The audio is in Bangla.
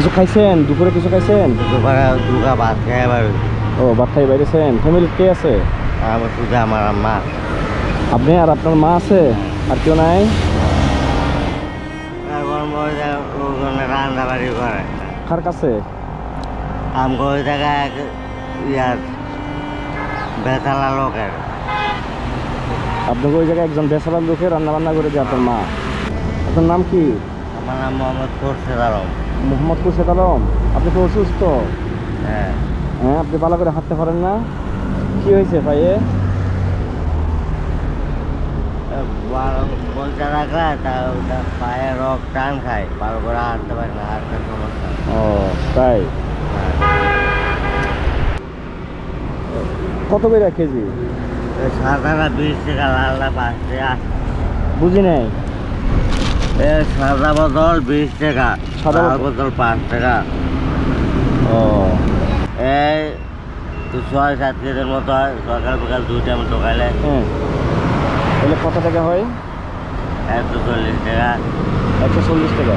কিছু খাইছেন? দুপুরে কিছু খাইছেন? দুপুরে দুগা ভাত খাই এবার ও ভাত খাই বাইরেছেন ফ্যামিলির কে আছে? আমার শুধু আমার আম্মা। আপনি আর আপনার মা আছে? আর কেউ নাই? রান্না বাড়ি করে কার কাছে? আমগো ওই জায়গায় ইয়ার বেতালা লোকের আপনাকে ওই জায়গায় একজন বেসালার লোকে রান্না বান্না করে দিয়ে আপনার মা। আপনার নাম কি? আমার নাম মোহাম্মদ খোরশেদ আলম। মোহাম্মদ খুরশেদ আলম আপনি তো অসুস্থ? হ্যাঁ। হ্যাঁ আপনি ভালো করে হাঁটতে পারেন না? কি হয়েছে ভাইয়ে? তা ওটা পায়ে রক টান খায় ভালো করে হাঁটতে পারে না হাঁটতে সমস্যা। ও তাই। কত করে কেজি? বিশ টাকা লালটা পাঁচ টাকা। বুঝি নাই? সাদা বোতল বিশ টাকা সাদা বোতল? পাঁচ টাকা। ও এই ছয় সাত কেজির মতো হয় সকাল বিকাল দুই টাইম তাহলে কত টাকা হয়? একশো চল্লিশ টাকা। একশো চল্লিশ টাকা।